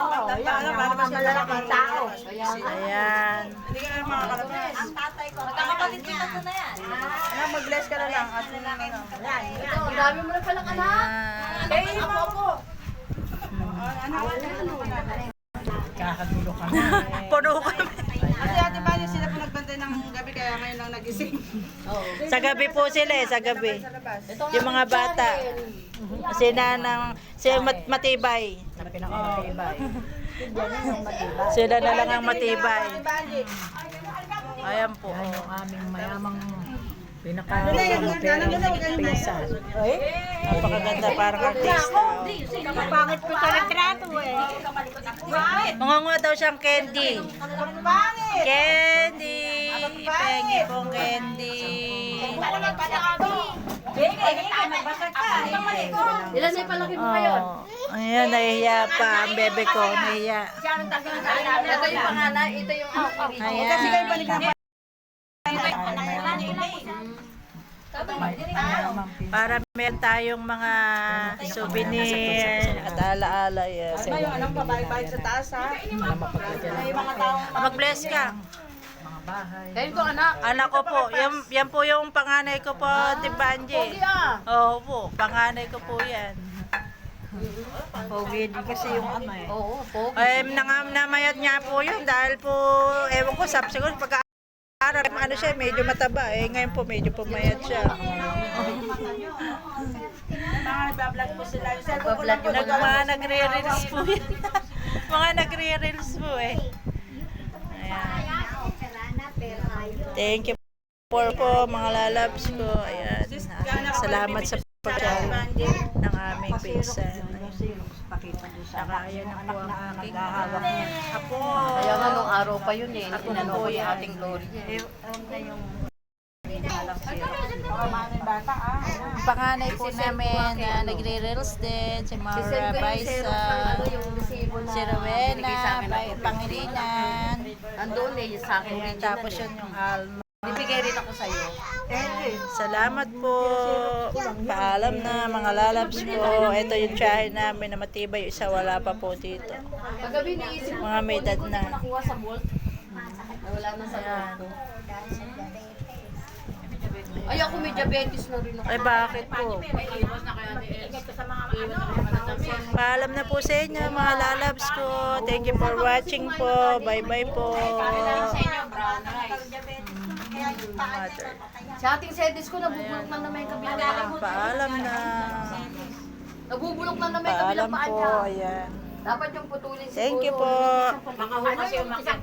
Oo, yan. Yung mga malalaking tao. Ayan. Hindi ka naman makakalabas. Ang tatay ko. Magkakapatid kita ko na yan. Ano, mag-bless ka na lang. At ano. Yan. Ang dami mo na palang anak. Ayan. Eh, ako po. Ano, Kakagulo ka na. Puno kami. Kasi Sa gabi po sila eh, sa gabi. Yung mga bata. Si nanang, si mat matibay. Pinakamatibay. Sila na lang ang matibay. Ayan po. Yan yung aming mayamang pinaka Ano na, yung nanang mo na, huwag kayong pinsan. Napakaganda parang artista. Kapangit ko sa retrato eh. Mangunguha daw siyang candy. Candy! Pengi pong candy. Ilan na palaki mo ngayon? Oh, ayan, nahiya pa ang bebe ko. Nahiya. Ito yung pangalan, ito yung anak. Ayan. Kasi kayo balik na Para meron tayong mga souvenir at alaala. Yes. Ano yung anong pabalik-balik sa taas ha? Mag-bless ka. Bahay. Kayo ko anak. Anak ko po, yan, yan po yung panganay ko po, Timbanji. Oo po, panganay ko po yan. Pogi din kasi yung ano eh. Oo, po. Ay, nangam namayat niya po yun dahil po, ewan ko, sab siguro pag Araw, ano siya, medyo mataba eh. Ngayon po, medyo pumayat siya. mga nagbablog po sila. Yung cellphone ko lang po. Nag, mga nagre-reels po yan. mga nagre-reels po eh. Ayan. Thank you for po mga lalabs ko. Ayan. Salamat sa pagkain ng aming pinsan. Pakita doon sa Saka ayan na po ang aking naghahawak niya. apo. Kaya nga nung araw pa yun eh. Ako Inano po ko yung ating glory. Eh, ano na yung ah. Panganay po namin na nagre-reels din, si Maura Baisa, Ano na si Rowena, sa Andun eh, sa akin original tapos eh. yun yung Alma. Bibigay rin ako sa'yo. Salamat po. Paalam na mga lalabs ko. Ito yung tiyahe namin na matibay. Isa wala pa po dito. Paggabi niisip ko, Mga may edad na. nakuha sa mall. Nawala na sa Ayan. ko. Ay, ako may diabetes na rin ako. Ay bakit po? Paalam na po sa inyo mga lalabs ko. Thank you for watching po. Bye bye po. Mother. Sa ating sedis ko, nabubulok na naman yung kabilang paa. Paalam na. Nabubulok na naman yung kabilang Paalam paa po. niya. Ayan. Dapat yung putulin siguro. Thank you po. Baka ho kasi umakyat.